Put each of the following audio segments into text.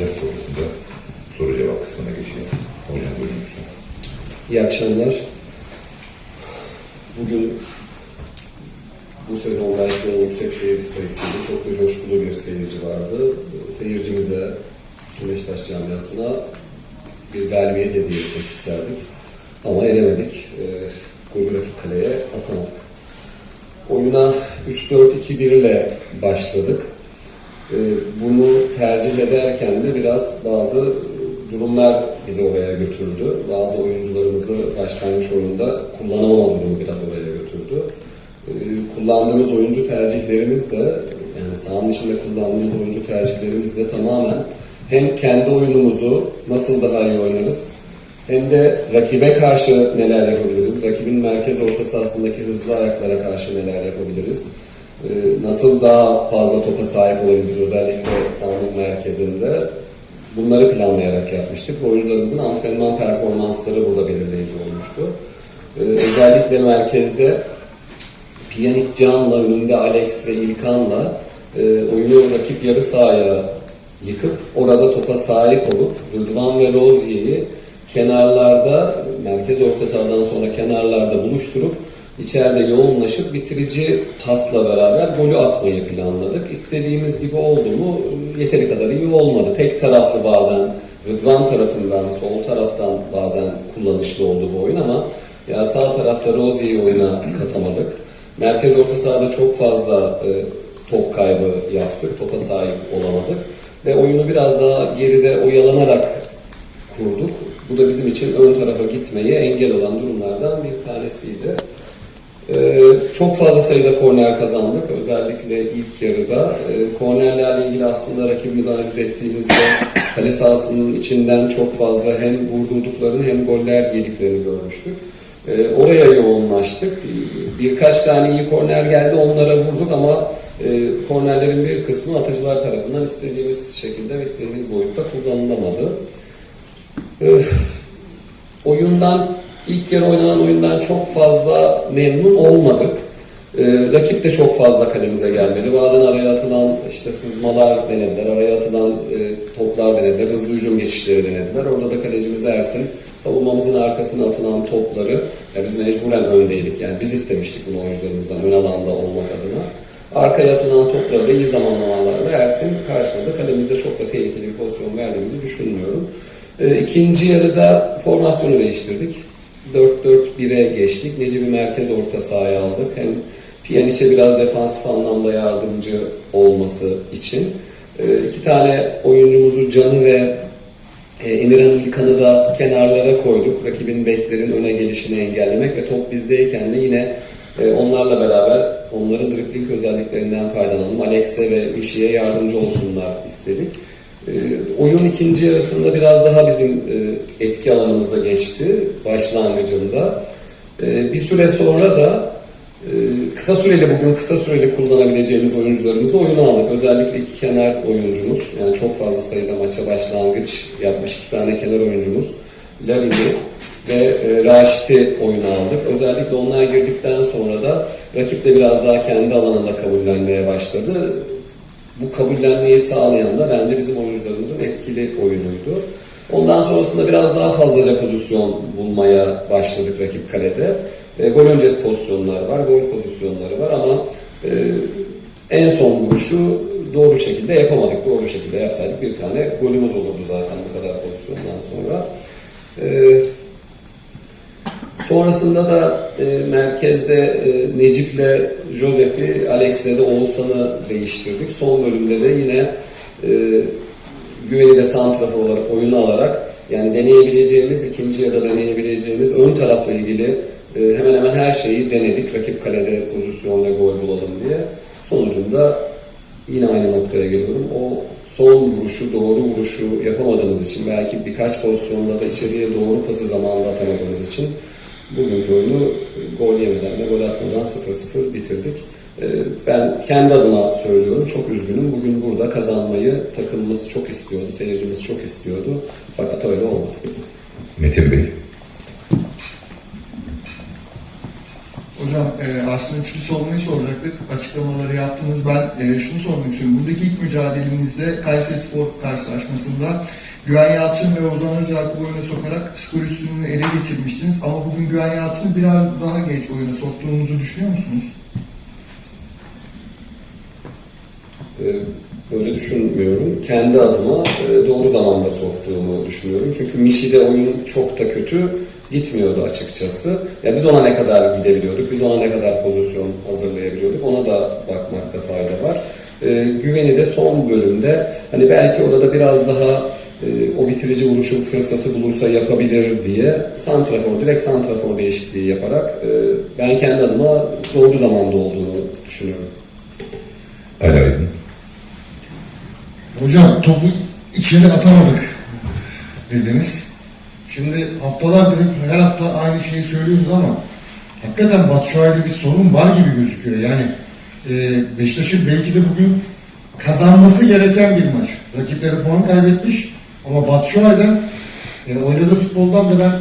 yapacağız. Sonrasında soru cevap kısmına geçeceğiz. Hocam buyurun. İyi akşamlar. Bugün bu sezon belki en yüksek seyirci sayısıyla çok da coşkulu bir seyirci vardı. Seyircimize, Güneştaş Camiası'na bir galibiyet hediye etmek isterdik. Ama edemedik. E, golü rakip kaleye atamadık. Oyuna 3-4-2-1 ile başladık. E, bunu tercih ederken de biraz bazı durumlar bizi oraya götürdü. Bazı oyuncularımızı başlangıç oyunda kullanamama durumu biraz oraya götürdü. E, kullandığımız oyuncu tercihlerimiz de yani sahanın içinde kullandığımız oyuncu tercihlerimiz de tamamen hem kendi oyunumuzu nasıl daha iyi oynarız hem de rakibe karşı neler yapabiliriz, rakibin merkez orta sahasındaki hızlı ayaklara karşı neler yapabiliriz, Ee, nasıl daha fazla topa sahip olabiliriz özellikle sahanın merkezinde bunları planlayarak yapmıştık. Oyuncularımızın antrenman performansları burada belirleyici olmuştu. Ee, özellikle merkezde Pjanic Can'la önünde Alex ve İlkan'la e, oyunu rakip yarı sahaya yıkıp orada topa sahip olup Rıdvan ve Rozier'i kenarlarda merkez orta sahadan sonra kenarlarda buluşturup içeride yoğunlaşıp bitirici pasla beraber golü atmayı planladık. İstediğimiz gibi oldu mu yeteri kadar iyi olmadı. Tek taraflı bazen Rıdvan tarafından, sol taraftan bazen kullanışlı oldu bu oyun ama ya sağ tarafta Rozier'i oyuna katamadık. Merkez orta sahada çok fazla e, top kaybı yaptık, topa sahip olamadık ve oyunu biraz daha geride oyalanarak kurduk. Bu da bizim için ön tarafa gitmeye engel olan durumlardan bir tanesiydi. Ee, çok fazla sayıda korner kazandık. Özellikle ilk yarıda. Ee, kornerlerle ilgili aslında rakibimizi analiz ettiğimizde kale sahasının içinden çok fazla hem vurdurduklarını hem goller yediklerini görmüştük. Ee, oraya yoğunlaştık. Birkaç tane iyi korner geldi onlara vurduk ama e, kornerlerin bir kısmı atıcılar tarafından istediğimiz şekilde ve istediğimiz boyutta kullanılamadı. Ee, oyundan ilk yarı oynanan oyundan çok fazla memnun olmadık. Ee, rakip de çok fazla kalemize gelmedi. Bazen araya atılan işte sızmalar denediler, araya atılan e, toplar denediler, hızlı hücum geçişleri denediler. Orada da kalecimiz Ersin savunmamızın arkasına atılan topları, ya biz mecburen öndeydik yani biz istemiştik bunu oyuncularımızdan ön alanda olmak adına. Arkaya atılan topları da iyi zamanlamalarla Ersin karşıladı. Kalemizde çok da tehlikeli bir pozisyon verdiğimizi düşünmüyorum. E, ikinci yarıda formasyonu değiştirdik. 4-4-1'e geçtik. Necip'i merkez orta sahaya aldık. Hem Pjanic'e biraz defansif anlamda yardımcı olması için. E, iki tane oyuncumuzu Can'ı ve e, Emirhan İlkan'ı da kenarlara koyduk. Rakibin beklerin öne gelişini engellemek ve top bizdeyken de yine e, onlarla beraber onların dribling özelliklerinden faydalanalım. Alex'e ve Mişi'ye yardımcı olsunlar istedik. E, oyun ikinci yarısında biraz daha bizim e, etki alanımızda geçti başlangıcında. E, bir süre sonra da e, kısa süreli bugün kısa süreli kullanabileceğimiz oyuncularımızı oyuna aldık. Özellikle iki kenar oyuncumuz, yani çok fazla sayıda maça başlangıç yapmış iki tane kenar oyuncumuz. Larin'i ve e, Raşit'i oyuna aldık. Özellikle onlar girdikten sonra da rakip de biraz daha kendi alanında kabullenmeye başladı. Bu kabullenmeyi sağlayan da bence bizim oyuncularımızın etkili oyunuydu. Ondan sonrasında biraz daha fazlaca pozisyon bulmaya başladık rakip kalede. E, gol öncesi pozisyonlar var, gol pozisyonları var ama e, en son vuruşu doğru bir şekilde yapamadık. Doğru bir şekilde yapsaydık bir tane golümüz olurdu zaten bu kadar pozisyondan sonra. E, Sonrasında da e, merkezde e, Necip'le Josef'i, Alex'le de Oğuzhan'ı değiştirdik. Son bölümde de yine e, güveni de santrafor olarak oyunu alarak yani deneyebileceğimiz, ikinci ya da deneyebileceğimiz ön tarafla ilgili e, hemen hemen her şeyi denedik. Rakip kalede pozisyon ve gol bulalım diye. Sonucunda yine aynı noktaya geliyorum. O son vuruşu, doğru vuruşu yapamadığımız için belki birkaç pozisyonda da içeriye doğru pası zamanında atamadığımız için bugünkü oyunu gol yemeden ve gol atmadan 0-0 bitirdik. Ee, Ben kendi adıma söylüyorum, çok üzgünüm. Bugün burada kazanmayı takımımız çok istiyordu, seyircimiz çok istiyordu. Fakat öyle olmadı. Metin Bey. Hocam e, aslında üçlü savunmayı soracaktık. Açıklamaları yaptınız. Ben e, şunu sormak istiyorum. Buradaki ilk mücadelenizde Kayseri Spor karşılaşmasında Güven Yalçın ve Ozan Özyakup'u oyuna sokarak skor üstünlüğünü ele geçirmiştiniz. Ama bugün Güven Yalçın'ı biraz daha geç oyuna soktuğunuzu düşünüyor musunuz? Ee, Böyle düşünmüyorum. Kendi adıma e, doğru zamanda soktuğumu düşünüyorum. Çünkü Mişi'de oyun çok da kötü gitmiyordu açıkçası. Ya biz ona ne kadar gidebiliyorduk, biz ona ne kadar pozisyon hazırlayabiliyorduk ona da bakmakta fayda var. Ee, güveni de son bölümde hani belki orada biraz daha o bitirici vuruşu fırsatı bulursa yapabilir diye santrafor, direkt santrafor değişikliği yaparak e, ben kendi adıma doğru zamanda olduğunu düşünüyorum. Ali Aydın. Hocam topu içeri atamadık dediniz. Şimdi haftalardır hep her hafta aynı şeyi söylüyoruz ama hakikaten Batshuayi'de bir sorun var gibi gözüküyor. Yani e, Beşiktaş'ın belki de bugün kazanması gereken bir maç. Rakipleri puan kaybetmiş ama Batshuayi'den e, oynadığı futboldan da ben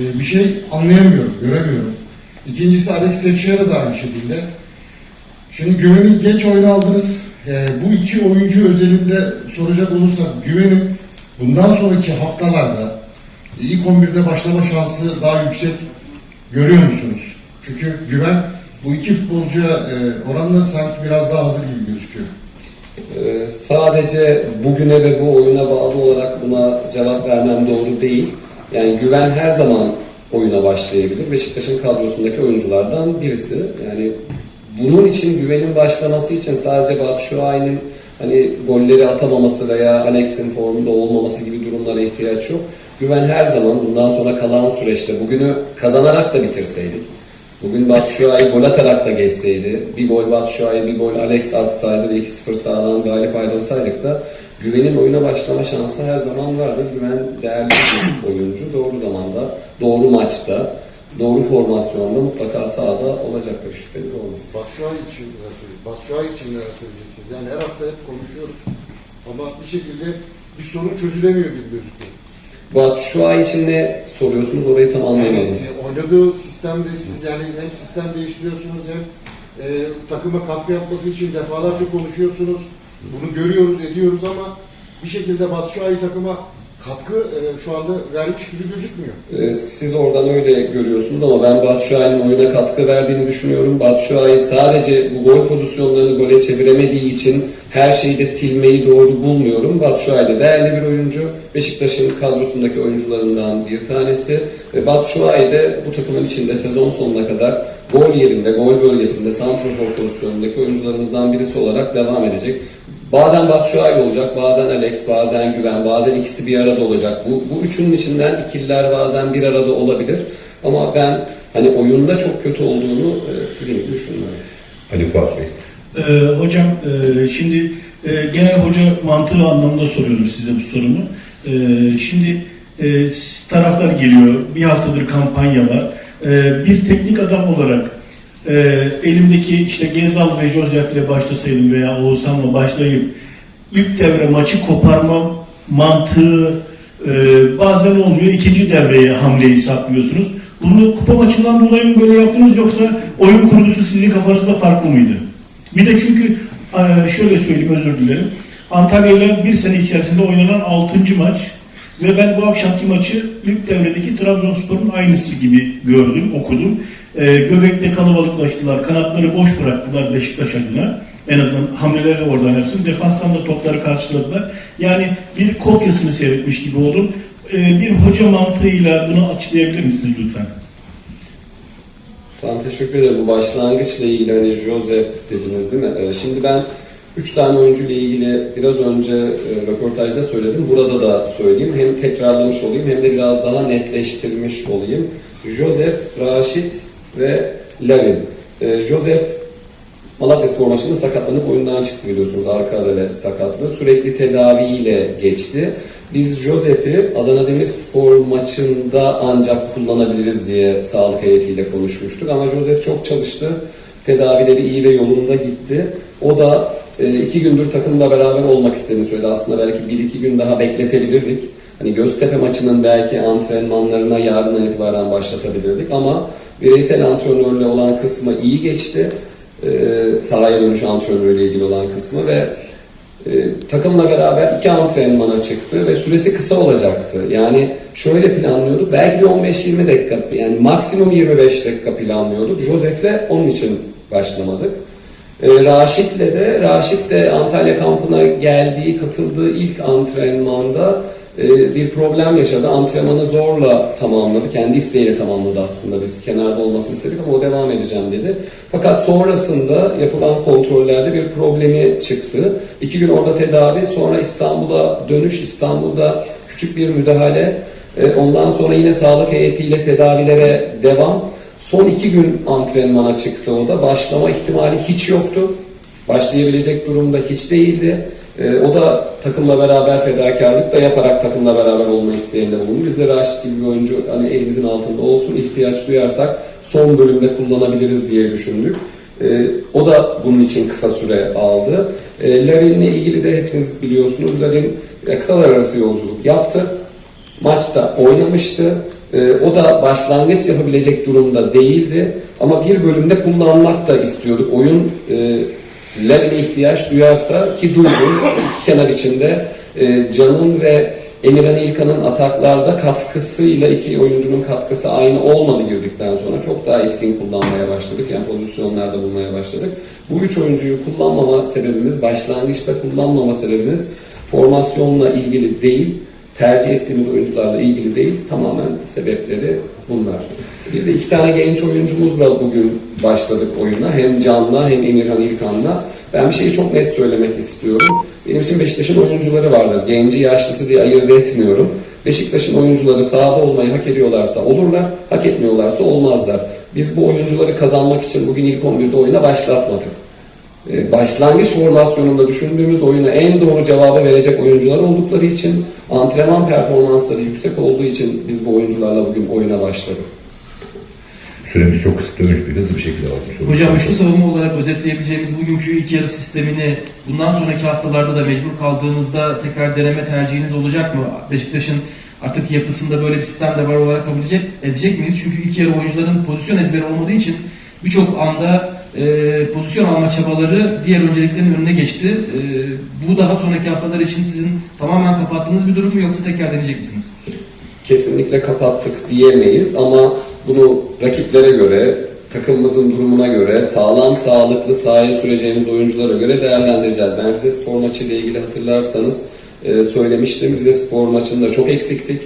e, bir şey anlayamıyorum, göremiyorum. İkincisi Alex Teixeira da aynı şekilde. Şimdi Güven'i geç oyuna aldınız. Ee, bu iki oyuncu özelinde soracak olursak Güven'in bundan sonraki haftalarda ilk 11'de başlama şansı daha yüksek görüyor musunuz? Çünkü Güven bu iki futbolcuya e, oranla sanki biraz daha hazır gibi sadece bugüne ve bu oyuna bağlı olarak buna cevap vermem doğru değil. Yani güven her zaman oyuna başlayabilir. Beşiktaş'ın kadrosundaki oyunculardan birisi. Yani bunun için güvenin başlaması için sadece Batshuayi'nin hani golleri atamaması veya Alex'in formunda olmaması gibi durumlara ihtiyaç yok. Güven her zaman bundan sonra kalan süreçte bugünü kazanarak da bitirseydik. Bugün Batshuayi gol atarak da geçseydi, bir gol Batshuayi, bir gol Alex atsaydı ve 2-0 sağdan galip ayrılsaydık da Güven'in oyuna başlama şansı her zaman vardı. Güven değerli bir oyuncu. Doğru zamanda, doğru maçta, doğru formasyonda mutlaka sahada olacaktır. Şüpheniz olmasın. Batshuayi için neler söyleyeceksiniz? İçin neler söyleyeceksiniz? Yani her hafta hep konuşuyoruz ama bir şekilde bir sorun çözülemiyor gibi gözüküyor. Batshuayi için ne soruyorsunuz? Orayı tam anlayamadım. E, oynadığı sistemde siz yani hem sistem değiştiriyorsunuz hem e, takıma katkı yapması için defalarca konuşuyorsunuz. Bunu görüyoruz, ediyoruz ama bir şekilde Batshuayi takıma katkı e, şu anda vermiş gibi gözükmüyor. Ee, Siz oradan öyle görüyorsunuz ama ben Batshuayi'nin oyuna katkı verdiğini düşünüyorum. Batshuayi sadece bu gol pozisyonlarını gole çeviremediği için her şeyi de silmeyi doğru bulmuyorum. Batshuayi de değerli bir oyuncu. Beşiktaş'ın kadrosundaki oyuncularından bir tanesi. Ve Batshuayi de bu takımın içinde sezon sonuna kadar gol yerinde, gol bölgesinde, santrafor pozisyonundaki oyuncularımızdan birisi olarak devam edecek. Bazen Batshuayi olacak, bazen Alex, bazen Güven, bazen ikisi bir arada olacak. Bu, bu üçünün içinden ikililer bazen bir arada olabilir. Ama ben hani oyunda çok kötü olduğunu e, sizin düşünmüyorum. Ali Fuat Bey. Ee, hocam e, şimdi e, genel hoca mantığı anlamında soruyorum size bu sorumu. Ee, şimdi e, taraftar geliyor, bir haftadır kampanya var. Ee, bir teknik adam olarak e, elimdeki işte Gezal ve Josef'le başlasaydım veya Oğuzhan'la başlayıp ilk devre maçı koparma mantığı e, bazen olmuyor. İkinci devreye hamleyi saklıyorsunuz. Bunu kupa maçından dolayı mı böyle yaptınız yoksa oyun kurgusu sizin kafanızda farklı mıydı? Bir de çünkü e, şöyle söyleyeyim özür dilerim. Antalya ile bir sene içerisinde oynanan 6. maç ve ben bu akşamki maçı ilk devredeki Trabzonspor'un aynısı gibi gördüm, okudum. E, Göbek'te kalabalıklaştılar, kanatları boş bıraktılar Beşiktaş adına. En azından hamleleri de oradan yapsın. Defanstan da topları karşıladılar. Yani bir kopyasını seyretmiş gibi oldum. E, bir hoca mantığıyla bunu açıklayabilir misiniz lütfen? Tamam teşekkür ederim. Bu başlangıçla ilgili hani Joseph dediniz değil mi? Ee, şimdi ben üç tane oyuncu ilgili biraz önce e, röportajda söyledim. Burada da söyleyeyim. Hem tekrarlamış olayım hem de biraz daha netleştirmiş olayım. Joseph, Raşit ve Larin. Ee, Joseph Malatya Spor maçında sakatlanıp oyundan çıktı biliyorsunuz. Arka arayla sakatlığı. Sürekli tedaviyle geçti. Biz Josep'i Adana Demirspor maçında ancak kullanabiliriz diye sağlık heyetiyle konuşmuştuk. Ama Joseph çok çalıştı. Tedavileri iyi ve yolunda gitti. O da e, iki gündür takımla beraber olmak istediğini söyledi. Aslında belki bir iki gün daha bekletebilirdik. Hani Göztepe maçının belki antrenmanlarına yarından itibaren başlatabilirdik ama bireysel antrenörle olan kısmı iyi geçti. Ee, sahaya dönüş antrenörüyle ilgili olan kısmı ve e, takımla beraber iki antrenmana çıktı ve süresi kısa olacaktı. Yani şöyle planlıyorduk. Belki bir 15-20 dakika yani maksimum 25 dakika planlıyorduk. Josef'le onun için başlamadık. E, Raşit'le de, Raşit de Antalya kampına geldiği, katıldığı ilk antrenmanda e, bir problem yaşadı. Antrenmanı zorla tamamladı. Kendi isteğiyle tamamladı aslında. Biz kenarda olmasını istedik ama o devam edeceğim dedi. Fakat sonrasında yapılan kontrollerde bir problemi çıktı. İki gün orada tedavi, sonra İstanbul'a dönüş, İstanbul'da küçük bir müdahale, e, ondan sonra yine sağlık heyetiyle tedavilere devam. Son iki gün antrenmana çıktı o da. Başlama ihtimali hiç yoktu. Başlayabilecek durumda hiç değildi. Ee, o da takımla beraber fedakarlık da yaparak takımla beraber olma isteğinde bulundu. Biz de Raşit gibi bir oyuncu hani elimizin altında olsun ihtiyaç duyarsak son bölümde kullanabiliriz diye düşündük. Ee, o da bunun için kısa süre aldı. Ee, Larin'le ilgili de hepiniz biliyorsunuz. Larin e, kıtalar arası yolculuk yaptı. Maçta oynamıştı. Ee, o da başlangıç yapabilecek durumda değildi. Ama bir bölümde kullanmak da istiyorduk. Oyun e, Larin'e ihtiyaç duyarsa ki duydu. İki kenar içinde e, Can'ın ve Emirhan İlkan'ın ataklarda katkısıyla iki oyuncunun katkısı aynı olmadı girdikten sonra çok daha etkin kullanmaya başladık. Yani pozisyonlarda bulmaya başladık. Bu üç oyuncuyu kullanmama sebebimiz, başlangıçta kullanmama sebebimiz formasyonla ilgili değil, tercih ettiğimiz oyuncularla ilgili değil, tamamen sebepleri bunlar. Bir de iki tane genç oyuncumuzla bugün başladık oyuna. Hem Can'la hem Emirhan İlkan'la. Ben bir şeyi çok net söylemek istiyorum. Benim için Beşiktaş'ın oyuncuları vardır. Genci, yaşlısı diye ayırt etmiyorum. Beşiktaş'ın oyuncuları sahada olmayı hak ediyorlarsa olurlar, hak etmiyorlarsa olmazlar. Biz bu oyuncuları kazanmak için bugün ilk 11'de oyuna başlatmadık. Ee, başlangıç formasyonunda düşündüğümüz oyuna en doğru cevabı verecek oyuncular oldukları için, antrenman performansları yüksek olduğu için biz bu oyuncularla bugün oyuna başladık. Süremiz çok kısıtlı bir hızlı bir şekilde aldım. Hocam üçlü savunma olarak özetleyebileceğimiz bugünkü ilk yarı sistemini bundan sonraki haftalarda da mecbur kaldığınızda tekrar deneme tercihiniz olacak mı? Beşiktaş'ın artık yapısında böyle bir sistem de var olarak kabul edecek, edecek miyiz? Çünkü ilk yarı oyuncuların pozisyon ezberi olmadığı için birçok anda e, pozisyon alma çabaları diğer önceliklerin önüne geçti. E, bu daha sonraki haftalar için sizin tamamen kapattığınız bir durum mu yoksa tekrar deneyecek misiniz? kesinlikle kapattık diyemeyiz ama bunu rakiplere göre, takımımızın durumuna göre, sağlam sağlıklı sahaya süreceğimiz oyunculara göre değerlendireceğiz. Ben Rize Spor maçı ile ilgili hatırlarsanız e, söylemiştim. Rize Spor maçında çok eksiktik.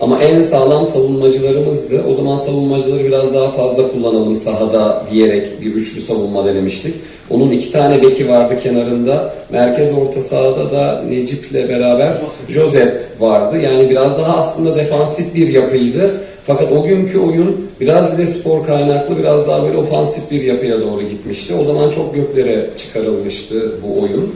Ama en sağlam savunmacılarımızdı. O zaman savunmacıları biraz daha fazla kullanalım sahada diyerek bir üçlü savunma denemiştik. Onun iki tane beki vardı kenarında. Merkez orta sahada da Necip'le beraber Josep vardı. Yani biraz daha aslında defansif bir yapıydı. Fakat o günkü oyun biraz Rize Spor kaynaklı biraz daha böyle ofansif bir yapıya doğru gitmişti. O zaman çok göklere çıkarılmıştı bu oyun.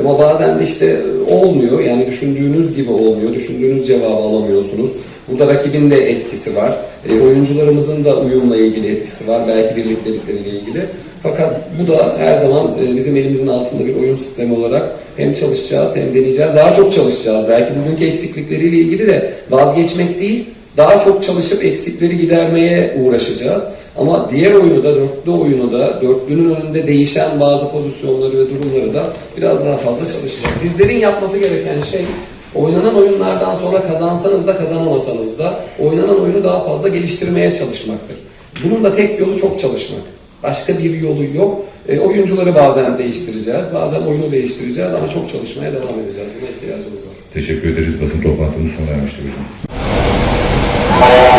Ama bazen de işte olmuyor. Yani düşündüğünüz gibi olmuyor. Düşündüğünüz cevabı alamıyorsunuz. Burada rakibin de etkisi var. E, oyuncularımızın da uyumla ilgili etkisi var. Belki birliktelikleriyle ilgili. Fakat bu da her zaman e, bizim elimizin altında bir oyun sistemi olarak hem çalışacağız hem deneyeceğiz. Daha çok çalışacağız. Belki bugünkü eksiklikleriyle ilgili de vazgeçmek değil, daha çok çalışıp eksikleri gidermeye uğraşacağız. Ama diğer oyunu da, dörtlü oyunu da, dörtlünün önünde değişen bazı pozisyonları ve durumları da biraz daha fazla çalışacağız. Bizlerin yapması gereken şey oynanan oyunlardan sonra kazansanız da kazanamasanız da oynanan oyunu daha fazla geliştirmeye çalışmaktır. Bunun da tek yolu çok çalışmak. Başka bir yolu yok. E, oyuncuları bazen değiştireceğiz, bazen oyunu değiştireceğiz ama çok çalışmaya devam edeceğiz. Buna ihtiyacımız var. Teşekkür ederiz. Basın toplantımız sona ermiştir hocam. all.